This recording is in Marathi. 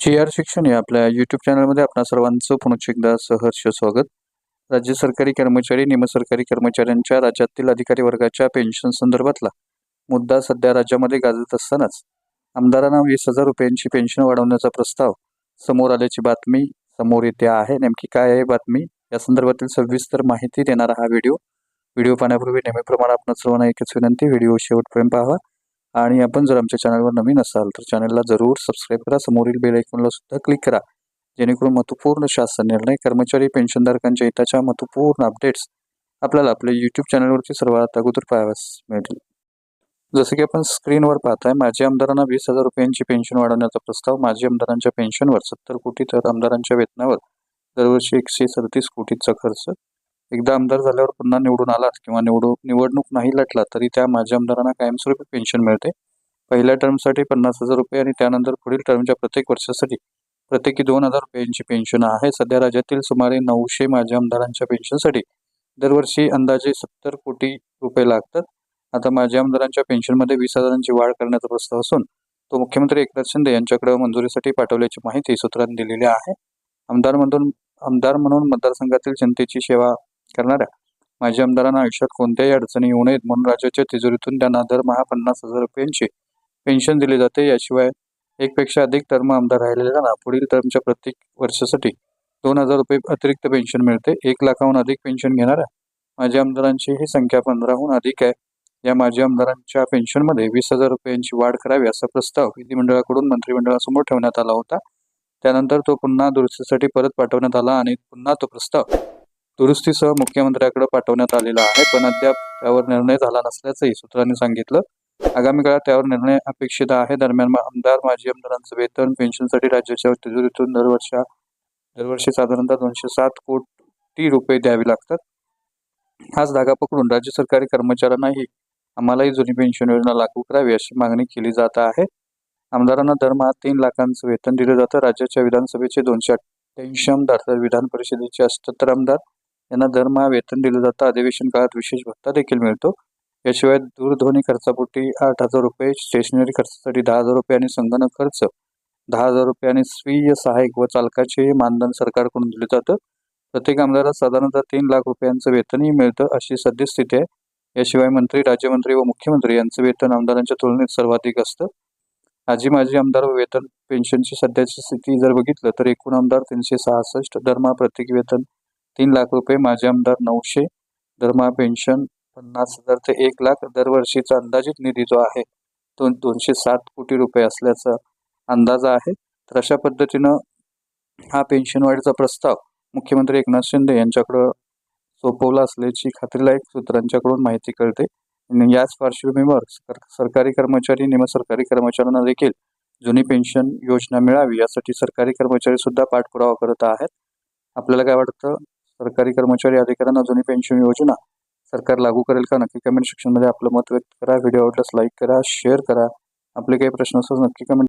जी आर शिक्षण या आपल्या यूट्यूब चॅनलमध्ये आपणा सर्वांचं पुनश्च एकदा सहर्ष स्वागत. राज्य सरकारी कर्मचारी निमसरकारी कर्मचाऱ्यांच्या राज्यातील अधिकारी वर्गाच्या पेन्शन संदर्भातला मुद्दा सध्या राज्यामध्ये गाजत असतानाच. आमदारांना वीस हजार रुपयांची पेन्शन वाढवण्याचा प्रस्ताव समोर आल्याची बातमी समोर येते आहे. नेमकी काय आहे बातमी? या संदर्भातील सविस्तर माहिती देणारा हा व्हिडिओ. व्हिडिओ पाहण्यापूर्वी नेहमीप्रमाणे आपण सर्वांना एकच विनंती व्हिडिओ शेवटपर्यंत पाहावा आणि आपण जर आमच्या चॅनलवर नवीन असाल तर चॅनलला जरूर सबस्क्राईब करा. समोरील बेल आयकॉनला सुद्धा क्लिक करा. जेणेकरून महत्त्वपूर्ण शासन निर्णय कर्मचारी पेन्शनधारकांच्या हिताच्या महत्त्वपूर्ण अपडेट्स आपल्याला आपल्या यूट्यूब चॅनलवरती सर्वात अगोदर पाहाव्यास मिळतील. जसं की आपण स्क्रीनवर पाहताय माजी आमदारांना वीस हजार रुपयांची पेन्शन वाढवण्याचा प्रस्ताव माजी आमदारांच्या पेन्शनवर सत्तर कोटी तर आमदारांच्या वेतनावर दरवर्षी एकशे सदतीस कोटीचा खर्च एकदा आमदार झाल्यावर पुन्हा निवडून आलात किंवा निवडू निवडणूक नाही लटला तरी त्या माजी आमदारांना कायमस्वरूपी पेन्शन मिळते. पहिल्या टर्मसाठी पन्नास हजार रुपये आणि त्यानंतर पुढील टर्मच्या प्रत्येक वर्षासाठी प्रत्येकी दोन हजार रुपयांची पेन्शन आहे. सध्या राज्यातील सुमारे नऊशे माजी आमदारांच्या पेन्शनसाठी दरवर्षी अंदाजे सत्तर कोटी रुपये लागतात. आता माजी आमदारांच्या पेन्शनमध्ये वीस हजारांची वाढ करण्याचा प्रस्ताव असून तो मुख्यमंत्री एकनाथ शिंदे यांच्याकडे मंजुरीसाठी पाठवल्याची माहिती सूत्रांनी दिलेली आहे. आमदार म्हणून आमदार म्हणून मतदारसंघातील जनतेची सेवा करणाऱ्या. माजी आमदारांना आयुष्यात कोणत्याही अडचणी येऊ नयेत म्हणून राज्याच्या तिजोरीतून त्यांना दरमहा पन्नास हजार रुपयांची पेन्शन दिली जाते. याशिवाय एकपेक्षा अधिक टर्म आमदार राहिलेल्यांना पुढील टर्मच्या प्रत्येक वर्षासाठी दोन हजार रुपये अतिरिक्त पेन्शन मिळते. एक लाखाहून अधिक पेन्शन घेणाऱ्या माजी आमदारांची ही संख्या पंधराहून अधिक आहे. या माजी आमदारांच्या पेन्शनमध्ये वीस हजार रुपयांची वाढ करावी असा प्रस्ताव विधिमंडळाकडून मंत्रिमंडळासमोर ठेवण्यात आला होता. त्यानंतर तो पुन्हा दुरुस्तीसाठी परत पाठवण्यात आला आणि पुन्हा तो प्रस्ताव दुरुस्तीसह मुख्यमंत्र्याकडे पाठवण्यात आलेला आहे पण अद्याप त्यावर निर्णय झाला नसल्याचंही सूत्रांनी सांगितलं. आगामी काळात त्यावर निर्णय अपेक्षित आहे. दरम्यान आमदार माजी आमदारांचं वेतन पेन्शनसाठी राज्याच्या तिजोरीतून दरवर्षा दरवर्षी साधारणतः दोनशे सात कोटी रुपये द्यावे लागतात. हाच धागा पकडून राज्य सरकारी कर्मचाऱ्यांनाही आम्हालाही जुनी पेन्शन योजना लागू करावी अशी मागणी केली जात आहे. आमदारांना दरमहा तीन लाखांचं वेतन दिलं जातं. राज्याच्या विधानसभेचे दोनशे अठ्ठ्याऐंशी आमदार तर विधान परिषदेचे अठ्ठ्याहत्तर आमदार यांना दरमहा वेतन दिलं जातं. अधिवेशन काळात विशेष भत्ता देखील मिळतो. याशिवाय दूरध्वनी खर्चापोटी आठ हजार रुपये स्टेशनरी खर्चासाठी दहा हजार रुपये आणि संगणक खर्च दहा हजार रुपये आणि स्वीय सहाय्यक व चालकाचे मानधन सरकारकडून दिले जातं. प्रत्येक आमदाराला साधारणतः तीन लाख रुपयांचं वेतनही मिळतं अशी सद्यस्थिती आहे. याशिवाय मंत्री राज्यमंत्री व मुख्यमंत्री यांचं वेतन आमदारांच्या तुलनेत सर्वाधिक असतं. आजी माजी आमदार व वेतन पेन्शनची सध्याची स्थिती जर बघितलं तर एकूण आमदार तीनशे सहासष्ट दरमहा प्रत्येक वेतन तीन लाख रुपये माजी आमदार नऊशे दरमहा पेन्शन पन्नास हजार ते एक लाख दरवर्षीचा अंदाजित निधी जो आहे तो दोनशे सात कोटी रुपये असल्याचा अंदाज आहे. तर अशा पद्धतीनं हा पेन्शन वाढीचा प्रस्ताव मुख्यमंत्री एकनाथ शिंदे यांच्याकडं सोपवला असल्याची खात्रीलायक सूत्रांच्याकडून माहिती कळते. आणि याच पार्श्वभूमीवर सर सरकारी कर्मचारी निमसरकारी कर्मचाऱ्यांना देखील जुनी पेन्शन योजना मिळावी यासाठी सरकारी कर्मचारी सुद्धा पाठपुरावा करत आहेत. आपल्याला काय वाटतं? सरकारी कर्मचारी अधिकाऱ्यांना जुनी पेन्शन योजना सरकार लागू करेल का? नक्की कमेंट सेक्शनमध्ये आपलं मत व्यक्त करा. व्हिडिओ आवडल्यास लाईक करा शेअर करा. आपले काही प्रश्न असल्यास नक्की कमेंट